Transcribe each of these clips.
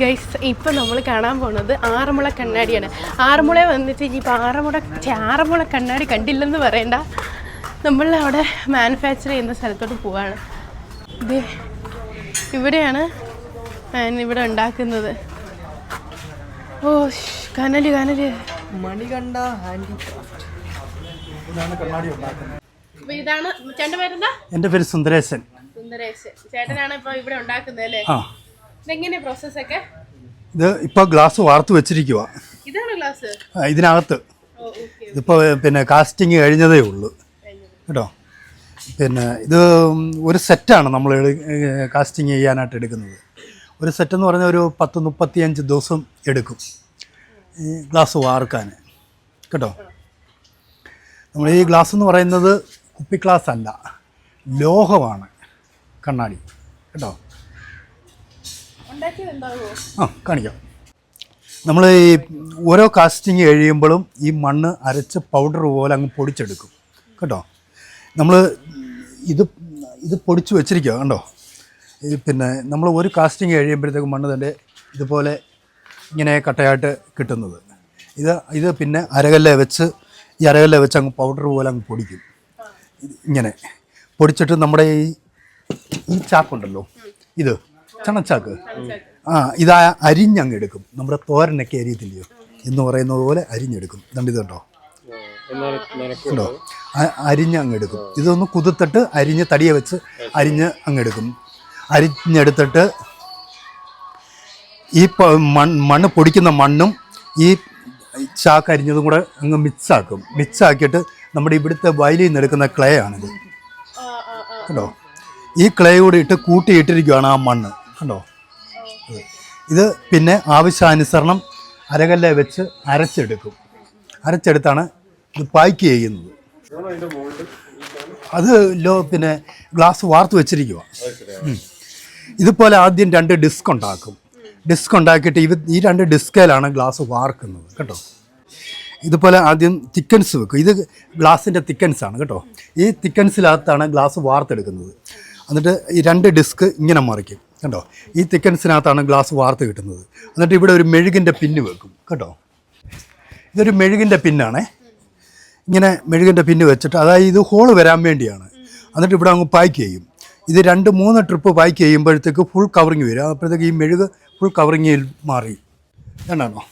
Guys ഇപ്പം നമ്മൾ കാണാൻ പോകുന്നത് ആറന്മുള കണ്ണാടിയാണ്. ആറന്മുള വന്നിട്ട് ഇനിയിപ്പോൾ ആറന്മുള ആറന്മുള കണ്ണാടി കണ്ടില്ലെന്ന് പറയണ്ട. നമ്മൾ അവിടെ മാനുഫാക്ചർ ചെയ്യുന്ന സ്ഥലത്തോട്ട് പോവാണ്. ഇത് ഇവിടെയാണ് ഇവിടെ ഉണ്ടാക്കുന്നത്. ഓ കനൽ കനൽ. മണികണ്ഠ ഹാൻഡിക്രാഫ്റ്റ് ഇതാണ് എന്റെ പേര് സുന്ദരേശൻ. സുന്ദരേശൻ. ചേട്ടനാണ് ഇപ്പൊ ഇവിടെ ഉണ്ടാക്കുന്നത് അല്ലേ? ആ പ്രോസസ് പ്രോസസ്സൊക്കെ ഇത് ഇപ്പൊ ഗ്ലാസ് വാർത്ത് വെച്ചിരിക്കുക ഇതാണ് ഗ്ലാസ് ഇതിനകത്ത്. ഇതിപ്പോ പിന്നെ കാസ്റ്റിംഗ് കഴിഞ്ഞതേ ഉള്ളൂ. കേട്ടോ? പിന്നെ ഇത് ഒരു സെറ്റാണ് നമ്മൾ കാസ്റ്റിംഗ് ചെയ്യാനായിട്ട് എടുക്കുന്നത്. ഒരു സെറ്റ് എന്ന് പറഞ്ഞാൽ ഒരു പത്ത് മുപ്പത്തിയഞ്ച് ദിവസം എടുക്കും. ഈ ഗ്ലാസ് വാർക്കാൻ. കേട്ടോ? നമ്മൾ ഈ ഗ്ലാസ് എന്ന് പറയുന്നത് കുപ്പി ഗ്ലാസ് അല്ല. ലോഹമാണ് കണ്ണാടി. കേട്ടോ? ആ കാണിക്കാം. നമ്മൾ ഈ ഓരോ കാസ്റ്റിംഗ് കഴിയുമ്പോഴും ഈ മണ്ണ് അരച്ച് പൗഡർ പോലെ അങ്ങ് പൊടിച്ചെടുക്കും. കേട്ടോ? നമ്മൾ ഇത് ഇത് പൊടിച്ച് വെച്ചിരിക്കുക കണ്ടോ? പിന്നെ നമ്മൾ ഒരു കാസ്റ്റിംഗ് കഴിയുമ്പോഴത്തേക്കും മണ്ണ് തന്നെ ഇതുപോലെ ഇങ്ങനെ കട്ടയായിട്ട് കിട്ടുന്നത്. ഇത് ഇത് പിന്നെ അരകല്ല വെച്ച് ഈ അരകല്ല വെച്ച് അങ്ങ് പൗഡർ പോലെ അങ്ങ് പൊടിക്കും. ഇങ്ങനെ. പൊടിച്ചിട്ട് നമ്മുടെ ഈ ഈ ചാക്കുണ്ടല്ലോ? ഇത്. ചണച്ചാക്ക് ആ ഇതാ അരിഞ്ഞങ്ങ് എടുക്കും നമ്മുടെ തോരനൊക്കെ അരിയത്തില്ലയോ? എന്ന് പറയുന്നത് പോലെ അരിഞ്ഞെടുക്കും. കണ്ടിതുണ്ടോ ഇതുണ്ടോ ഉണ്ടോ? അരിഞ്ഞ് അങ്ങ് എടുക്കും ഇതൊന്ന് കുതിർത്തിട്ട് അരിഞ്ഞ് തടിയെ വെച്ച് അരിഞ്ഞ് അങ്ങ് എടുക്കും അരിഞ്ഞെടുത്തിട്ട് ഈ മണ്ണ് പൊടിക്കുന്ന മണ്ണും ഈ ചാക്ക് അരിഞ്ഞതും കൂടെ അങ്ങ് മിക്സാക്കും. മിക്സാക്കിയിട്ട് നമ്മുടെ ഇവിടുത്തെ വയലിൽ നിന്ന് എടുക്കുന്ന ക്ലേ ആണിത് കണ്ടോ? ഈ ക്ലേ കൂടി ഇട്ട് കൂട്ടിയിട്ടിരിക്കുകയാണ് ആ മണ്ണ്. കണ്ടോ ഇത് പിന്നെ ആവശ്യാനുസരണം അരകല്ലെ വെച്ച് അരച്ചെടുക്കും. അരച്ചെടുത്താണ് ഇത് പായ്ക്ക് ചെയ്യുന്നത്. അത് ലോ പിന്നെ ഗ്ലാസ് വാർത്ത് വെച്ചിരിക്കുക ഇതുപോലെ ആദ്യം രണ്ട് ഡിസ്ക് ഉണ്ടാക്കും. ഡിസ്ക് ഉണ്ടാക്കിയിട്ട് ഇവ ഈ രണ്ട് ഡിസ്കയിലാണ് ഗ്ലാസ് വാർക്കുന്നത് കേട്ടോ. ഇതുപോലെ ആദ്യം തിക്കൻസ് വെക്കും. ഇത് ഗ്ലാസിന്റെ തിക്കൻസ് ആണ് കേട്ടോ. ഈ തിക്കൻസിനകത്താണ് ഗ്ലാസ് വാർത്തെടുക്കുന്നത്. എന്നിട്ട് ഈ രണ്ട് ഡിസ്ക് ഇങ്ങനെ മറിക്കും. കേട്ടോ ഈ തിക്കൻസിനകത്താണ് ഗ്ലാസ് വാർത്ത് കിട്ടുന്നത്. എന്നിട്ട് ഇവിടെ ഒരു മെഴുകിന്റെ പിന്ന് വെക്കും. കേട്ടോ ഇതൊരു മെഴുകിന്റെ പിന്നാണേ. ഇങ്ങനെ മെഴുകിന്റെ പിന്ന് വെച്ചിട്ട് അതായത് ഇത് ഹോൾ വരാൻ വേണ്ടിയാണ്. എന്നിട്ട് ഇവിടെ അങ്ങ് പാക്ക് ചെയ്യും. ഇത് രണ്ട് മൂന്ന് ട്രിപ്പ് പാക്ക് ചെയ്യുമ്പോഴത്തേക്ക് ഫുൾ കവറിങ് വരും. അപ്പോഴത്തേക്ക് ഈ മെഴുക് ഫുൾ കവറിങ്ങിൽ മാറി. കണ്ടാണോ?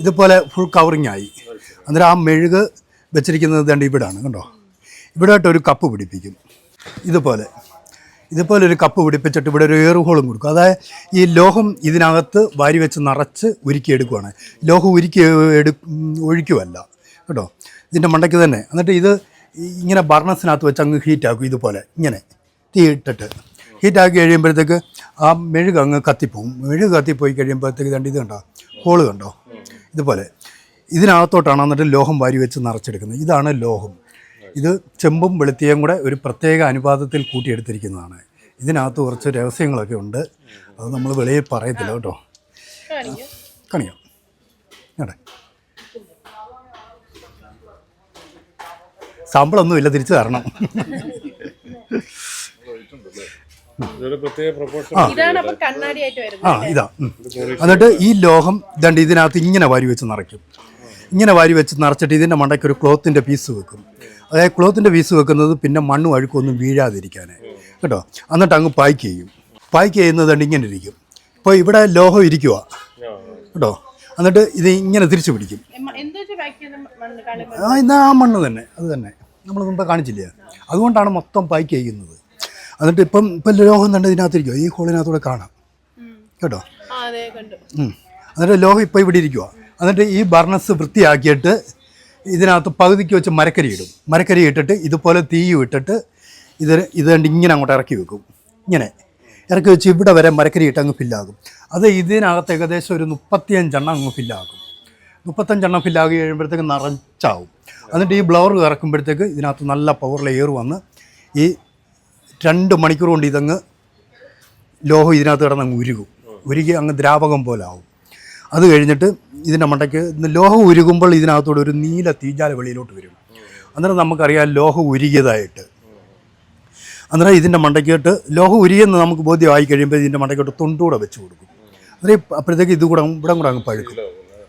ഇതുപോലെ ഫുൾ കവറിങ് ആയി. അന്നേരം ആ മെഴുക് വെച്ചിരിക്കുന്നത് രണ്ട് ഇവിടാണ്. കണ്ടോ? ഇവിടെയായിട്ട് ഒരു കപ്പ് പിടിപ്പിക്കും. ഇതുപോലെ. ഇതുപോലെ ഒരു കപ്പ് പിടിപ്പിച്ചിട്ട് ഇവിടെ ഒരു എയർ ഹോളും കൊടുക്കും. അതായത് ഈ ലോഹം ഇതിനകത്ത് വാരി വെച്ച് നിറച്ച് ഉരുക്കിയെടുക്കുവാണ് ലോഹം ഉരുക്കി എടു ഒഴിക്കുമല്ല കേട്ടോ? ഇതിന്റെ മണ്ടയ്ക്ക് തന്നെ. എന്നിട്ട് ഇത് ഇങ്ങനെ ബർണസിനകത്ത് വെച്ച് അങ്ങ് ഹീറ്റാക്കും ഇതുപോലെ. ഇങ്ങനെ തീ ഇട്ടിട്ട്. ഹീറ്റാക്കി കഴിയുമ്പോഴത്തേക്ക് ആ മെഴുക് അങ്ങ് കത്തിപ്പോവും. മെഴുക് കത്തിപ്പോയി കഴിയുമ്പോഴത്തേക്ക് രണ്ട് ഇത് കണ്ടോ? ഹോൾ കണ്ടോ? ഇതുപോലെ. ഇതിനകത്തോട്ടാണ് എന്നിട്ട് ലോഹം വാരി വെച്ച് നിറച്ചെടുക്കുന്നത്. ഇതാണ് ലോഹം. ഇത് ചെമ്പും വെളുത്തിയും കൂടെ ഒരു പ്രത്യേക അനുപാതത്തിൽ കൂട്ടിയെടുത്തിരിക്കുന്നതാണ്. ഇതിനകത്ത് കുറച്ച് രഹസ്യങ്ങളൊക്കെ ഉണ്ട്. അത് നമ്മൾ വെളിയിൽ പറയത്തില്ല കേട്ടോ. കണിയോ കാണിക്കാം. കേട്ടെ ഇല്ല തിരിച്ചു തരണം. ഇതൊരു പ്രത്യേക പ്രൊപ്പോഷൻ ഇതാണ് അപ്പൊ കണ്ണാടിയായിട്ട് വരുന്നത് ആ ഇതാ. എന്നിട്ട് ഈ ലോഹം ദണ്ട് ഇതിനകത്ത് ഇങ്ങനെ വാരി വെച്ച് നിറയ്ക്കും. ഇങ്ങനെ വാരി വെച്ച് നിറച്ചിട്ട് ഇതിന്റെ മണ്ടയ്ക്ക് ഒരു ക്ലോത്തിന്റെ പീസ് വെക്കും. അതായത് ക്ലോത്തിന്റെ പീസ് വെക്കുന്നത് പിന്നെ മണ്ണും അഴുക്കൊന്നും വീഴാതിരിക്കാൻ കേട്ടോ? എന്നിട്ട് അങ്ങ് പായ്ക്ക് ചെയ്യും. പായ്ക്ക് ചെയ്യുന്നത് ഇങ്ങനെ ഇരിക്കും. ഇപ്പോൾ ഇവിടെ ലോഹം ഇരിക്കുക കേട്ടോ? എന്നിട്ട് ഇത് ഇങ്ങനെ തിരിച്ചു പിടിക്കും. ആ ഇന്ന് ആ മണ്ണ് തന്നെ. അത് തന്നെ. നമ്മൾ മുമ്പ് കാണിച്ചില്ലേ? അതുകൊണ്ടാണ് മൊത്തം പായ്ക്ക് ചെയ്യുന്നത്. എന്നിട്ട് ഇപ്പം ഇപ്പം ലോഹം തന്നെ ഇതിനകത്തിരിക്കുക ഈ ഹോളിനകത്തൂടെ കാണാം. കേട്ടോ. എന്നിട്ട് ലോഹം ഇപ്പോൾ ഇവിടെ ഇരിക്കുക എന്നിട്ട് ഈ ബർണസ് വൃത്തിയാക്കിയിട്ട് ഇതിനകത്ത് പകുതിക്ക് വെച്ച് മരക്കരി ഇടും. മരക്കരി ഇട്ടിട്ട് ഇതുപോലെ തീയും ഇട്ടിട്ട് ഇത് ഇത് കണ്ട് ഇങ്ങനെ അങ്ങോട്ട് ഇറക്കി വെക്കും. ഇങ്ങനെ. ഇറക്കി വെച്ച് ഇവിടെ വരെ മരക്കരി ഇട്ട് അങ്ങ് ഫില്ലാകും. അത് ഇതിനകത്ത് ഏകദേശം ഒരു മുപ്പത്തിയഞ്ചെണ്ണം അങ്ങ് ഫില്ലാകും. മുപ്പത്തഞ്ചെണ്ണം ഫില്ലാക്കി കഴിയുമ്പോഴത്തേക്ക് നിറച്ചാവും. എന്നിട്ട് ഈ ബ്ലവർ ഇറക്കുമ്പോഴത്തേക്ക് ഇതിനകത്ത് നല്ല പവറിൽ എയർ വന്ന് ഈ രണ്ട് മണിക്കൂർ കൊണ്ട് ഇതങ്ങ് ലോഹം ഇതിനകത്ത് കിടന്ന് അങ്ങ് ഉരുകും. ഉരുകി അങ്ങ് ദ്രാവകം പോലെ ആവും. അത് കഴിഞ്ഞിട്ട് ഇതിന്റെ മണ്ടയ്ക്ക് ലോഹം ഉരുകുമ്പോൾ ഇതിനകത്തോടെ ഒരു നീല തീജാല വെളിയിലോട്ട് വരും. അന്നേരം നമുക്കറിയാം ലോഹം ഉരുകിയതായിട്ട്. അന്നേരം ഇതിന്റെ മണ്ടയ്ക്കോട്ട് ലോഹം ഉരിയെന്ന് നമുക്ക് ബോധ്യമായി കഴിയുമ്പോൾ ഇതിന്റെ മണ്ടയ്ക്കോട്ട് തൊണ്ടൂടെ വെച്ച് കൊടുക്കും. അന്നേരം അപ്പോഴത്തേക്ക് ഇത് കൂടെ ഇവിടെ കൂടെ അങ്ങ് പഴുക്കും.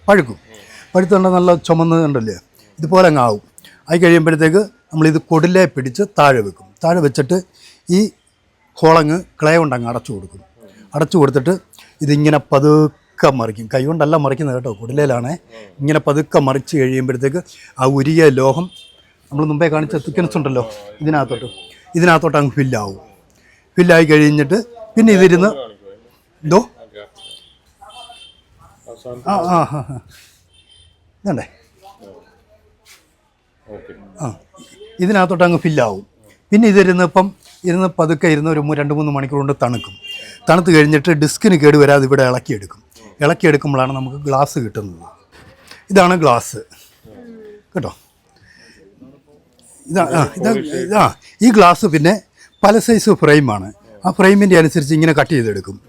പഴുക്കും. പഴുത്തുകൊണ്ട് നല്ല ചുമന്ന് കണ്ടല്ലേ? ഇതുപോലെ അങ്ങ് ആവും. ആയി കഴിയുമ്പോഴത്തേക്ക് നമ്മളിത് കൊടിലെ പിടിച്ച് താഴെ വെക്കും. താഴെ വെച്ചിട്ട് ഈ ഹോളങ്ങ് ക്ലേ കൊണ്ട് അങ്ങ് അടച്ചു കൊടുക്കും. അടച്ചു കൊടുത്തിട്ട് ഇതിങ്ങനെ പതുക്കെ മറിക്കും. കൈ കൊണ്ടല്ല മറിക്കുന്നത് കേട്ടോ കുടിലയിലാണേ ഇങ്ങനെ പതുക്കെ മറിച്ച് കഴിയുമ്പോഴത്തേക്ക് ആ ഉരിയ ലോഹം നമ്മൾ മുമ്പേ കാണിച്ച തിക്കനസ് ഉണ്ടല്ലോ ഇതിനകത്തോട്ട്. ഇതിനകത്തോട്ട് അങ്ങ് ഫില്ലാവും ഫില്ലായി കഴിഞ്ഞിട്ട് പിന്നെ ഇതിരുന്ന് എന്തോ? ആ ആ ആ. ഇതണ്ടേ? ആ ഇതിനകത്തോട്ട് അങ്ങ് ഫില്ലാവും പിന്നെ ഇതിരുന്ന് ഇപ്പം ഇരുന്ന് പതുക്കെ ഇരുന്ന് ഒരു രണ്ട് മൂന്ന് മണിക്കൂർ കൊണ്ട് തണുക്കും. തണുത്ത് കഴിഞ്ഞിട്ട് ഡിസ്കിന് കേട് വരാതെ ഇവിടെ ഇളക്കിയെടുക്കും. ഇളക്കിയെടുക്കുമ്പോഴാണ് നമുക്ക് ഗ്ലാസ് കിട്ടുന്നത്. ഇതാണ് ഗ്ലാസ്. കേട്ടോ? ഇതാ ഇതാ ഈ ഗ്ലാസ് പിന്നെ പല സൈസ് ഫ്രെയിമാണ്. ആ ഫ്രെയിമിന്റെ അനുസരിച്ച് ഇങ്ങനെ കട്ട് ചെയ്തെടുക്കും.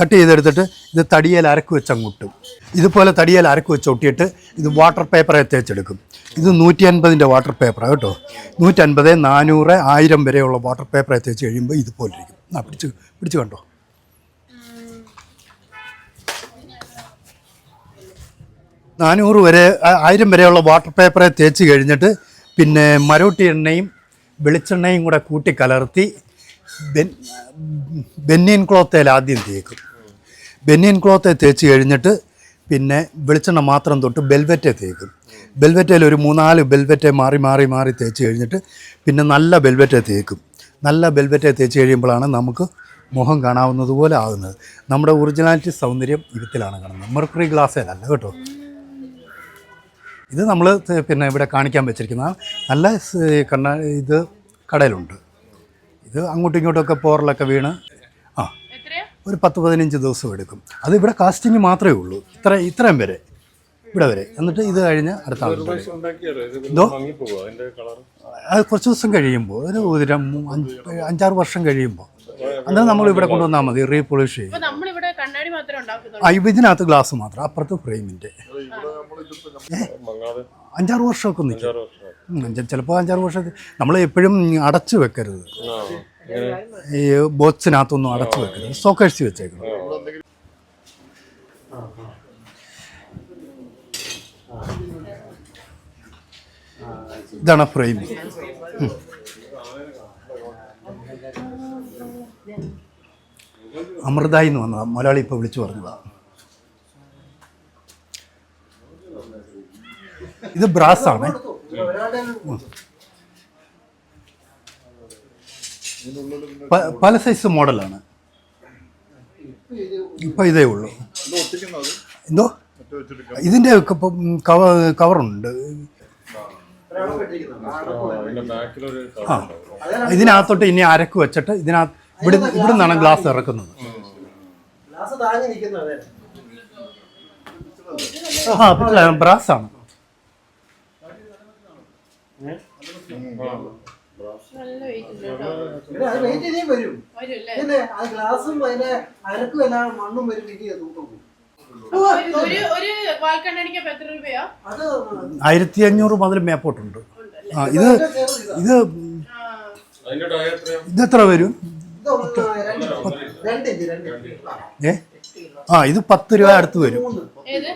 കട്ട് ചെയ്തെടുത്തിട്ട് ഇത് തടിയേൽ അരക്ക് വെച്ച് അങ്ങോട്ടും. ഇതുപോലെ തടിയേൽ അരക്ക് വെച്ച് ഒട്ടിയിട്ട് ഇത് വാട്ടർ പേപ്പറെ തേച്ചെടുക്കും. ഇത് നൂറ്റി അൻപതിന്റെ വാട്ടർ പേപ്പറാണ് കേട്ടോ. നൂറ്റൻപത് നാനൂറ് ആയിരം വരെയുള്ള വാട്ടർ പേപ്പറെ തേച്ച് കഴിയുമ്പോൾ ഇതുപോലെ ഇരിക്കും. ആ പിടിച്ച് പിടിച്ച് കണ്ടോ? നാനൂറ് വരെ ആയിരം വരെയുള്ള വാട്ടർ പേപ്പറെ തേച്ച് കഴിഞ്ഞിട്ട് പിന്നെ മരോട്ടി എണ്ണയും വെളിച്ചെണ്ണയും കൂടെ കൂട്ടി കലർത്തി ബെൻ ബെന്നിയൻ ക്ലോത്തേൽ ആദ്യം തേക്കും. ബെന്നിയൻ ക്ലോത്തെ തേച്ച് കഴിഞ്ഞിട്ട് പിന്നെ വെളിച്ചെണ്ണ മാത്രം തൊട്ട് ബെൽവെറ്റെ തേക്കും. ബെൽവെറ്റയിൽ ഒരു മൂന്നാൽ ബെൽവെറ്റെ മാറി മാറി മാറി തേച്ച് കഴിഞ്ഞിട്ട് പിന്നെ നല്ല ബെൽവെറ്റെ തേക്കും. നല്ല ബെൽവെറ്റെ തേച്ച് കഴിയുമ്പോഴാണ് നമുക്ക് മുഖം കാണാവുന്നതുപോലെ ആകുന്നത്. നമ്മുടെ ഒറിജിനാലിറ്റി സൗന്ദര്യം ഇവത്തിലാണ് കാണുന്നത്. മെർക്കറി ഗ്ലാസ്സിലല്ല കേട്ടോ? ഇത് നമ്മൾ പിന്നെ ഇവിടെ കാണിക്കാൻ വെച്ചിരിക്കുന്ന നല്ല കണ്ണ ഇത് കടയിലുണ്ട്. ഇത് അങ്ങോട്ടും ഇങ്ങോട്ടൊക്കെ പോറലൊക്കെ വീണ്. ആ എത്രയാ? ഒരു പത്ത് പതിനഞ്ച് ദിവസം എടുക്കും. അത് ഇവിടെ കാസ്റ്റിംഗ് മാത്രമേ ഉള്ളൂ. ഇത്ര ഇത്രയും വരെ ഇവിടെ വരെ. എന്നിട്ട് ഇത് കഴിഞ്ഞ് അടുത്ത എന്തോ? മങ്ങിപ്പോകും അതിന്റെ കളർ? അത് കുറച്ച് ദിവസം കഴിയുമ്പോൾ ഒരു ഒരു അഞ്ച് അഞ്ചാറ് വർഷം കഴിയുമ്പോൾ. അന്നേരം നമ്മൾ ഇവിടെ കൊണ്ടുവന്നാൽ മതി റീപോളിഷ് ചെയ്യും. ഇതിനകത്ത് ഗ്ലാസ് മാത്രം അപ്പുറത്ത് ഫ്രെയിമിന്റെ. അഞ്ചാറ് വർഷമൊക്കെ നിൽക്കും. ചിലപ്പോൾ അഞ്ചാറ് വർഷമൊക്കെ നമ്മൾ എപ്പോഴും അടച്ചു വെക്കരുത്. ഈ ബോക്സിനകത്തൊന്നും അടച്ചു വെക്കരുത്. സോക്കേഴ്സ് വെച്ചേക്കണം. ഇതാണ് ഫ്രെയിം. അമൃതായി എന്ന് വന്നതാണ് മലയാളി ഇപ്പോൾ വിളിച്ചു പറഞ്ഞതാ. ഇത് ബ്രാസ് ആണ്. പല സൈസ് മോഡലാണ്. ഇപ്പം ഇതേ ഉള്ളൂ. എന്തോ ഇതിന്റെ കവറുണ്ട് ആ ഇതിനകത്തോട്ട് ഇനി അരക്ക് വെച്ചിട്ട് ഇതിനകത്ത് ഇവിടെ ഇവിടെ നിന്നാണ് ഗ്ലാസ് ഇറക്കുന്നത്. ആ ബ്രാസ് ആണ്. വെയിറ്റ് ഉണ്ട് കേട്ടോ പിന്നെ അത് വരും. ഗ്ലാസും അതിന്റെ അരക്കും എല്ലാം മണ്ണും വരും ഇനി തൂക്കം ഒരു ഒരു വാൽക്കണ്ണടിക്ക് അപ്പൊ എത്ര രൂപയാ? അത് ആയിരത്തി അഞ്ഞൂറ് മുതൽ മേപ്പോട്ടുണ്ട്. ആ ഇത് ഇത്. അതിന്റെ ടയർ എത്രയാ? ഇത് എത്ര വരും? ഏ? ആ ഇത് പത്ത് രൂപ അടുത്ത് വരും. ഇത്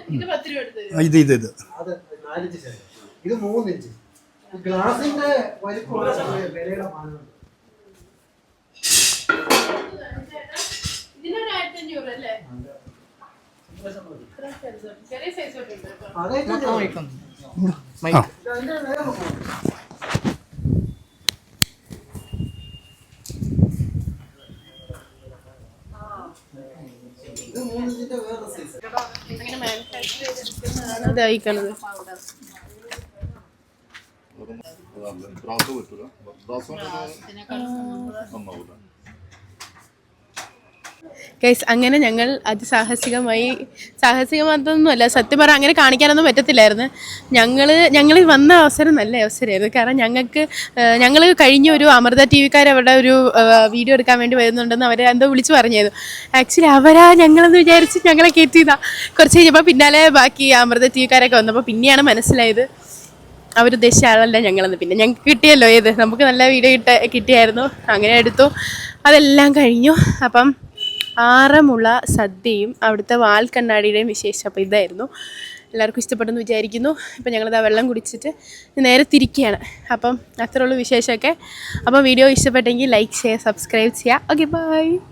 ഏത് ഇത് ഇത് ഇത്. ഇത് അത് ഗ്ലാസിന്റെ വലിപ്പമുള്ള വിലയുടെ മാനമുണ്ട് ഇതിനൊരു ബ്രാസ് പറ്റൂല ബ്രാസ് നന്നാവൂല ഗൈസ് അങ്ങനെ ഞങ്ങൾ അതിസാഹസികമായി സാഹസികമായിട്ടൊന്നുമല്ല സത്യം പറഞ്ഞാൽ അങ്ങനെ കാണിക്കാനൊന്നും പറ്റത്തില്ലായിരുന്നു. ഞങ്ങൾ ഞങ്ങൾ വന്ന അവസരം നല്ല അവസരമായിരുന്നു. കാരണം ഞങ്ങൾക്ക് ഞങ്ങൾ കഴിഞ്ഞ ഒരു അമൃത ടി വിക്കാർ അവരുടെ ഒരു വീഡിയോ എടുക്കാൻ വേണ്ടി വരുന്നുണ്ടെന്ന് അവരെ എന്തോ വിളിച്ചു പറഞ്ഞായിരുന്നു. ആക്ച്വലി അവരാ ഞങ്ങളെന്ന് വിചാരിച്ച് ഞങ്ങളെ കയറ്റിയതാണ് കുറച്ച് കഴിഞ്ഞപ്പോൾ പിന്നാലെ ബാക്കി അമൃത ടി വിക്കാരൊക്കെ വന്നപ്പോൾ പിന്നെയാണ് മനസ്സിലായത്. അവരുദ്ദേശിച്ച ആളല്ല ഞങ്ങളെന്ന്. പിന്നെ ഞങ്ങൾക്ക് കിട്ടിയല്ലോ ഏത്? നമുക്ക് നല്ല വീഡിയോ കിട്ട കിട്ടിയായിരുന്നു. അങ്ങനെ എടുത്തു. അതെല്ലാം കഴിഞ്ഞു. അപ്പം ആറമുള്ള സദ്യയും അവിടുത്തെ വാൽ കണ്ണാടിയുടെയും വിശേഷം അപ്പോൾ ഇതായിരുന്നു. എല്ലാവർക്കും ഇഷ്ടപ്പെട്ടെന്ന് വിചാരിക്കുന്നു. ഇപ്പം ഞങ്ങളിതാ വെള്ളം കുടിച്ചിട്ട് നേരെ തിരിക്കുകയാണ് അപ്പം അത്രയുള്ള വിശേഷമൊക്കെ. അപ്പം വീഡിയോ ഇഷ്ടപ്പെട്ടെങ്കിൽ ലൈക്ക് ചെയ്യുക സബ്സ്ക്രൈബ് ചെയ്യുക. Okay bye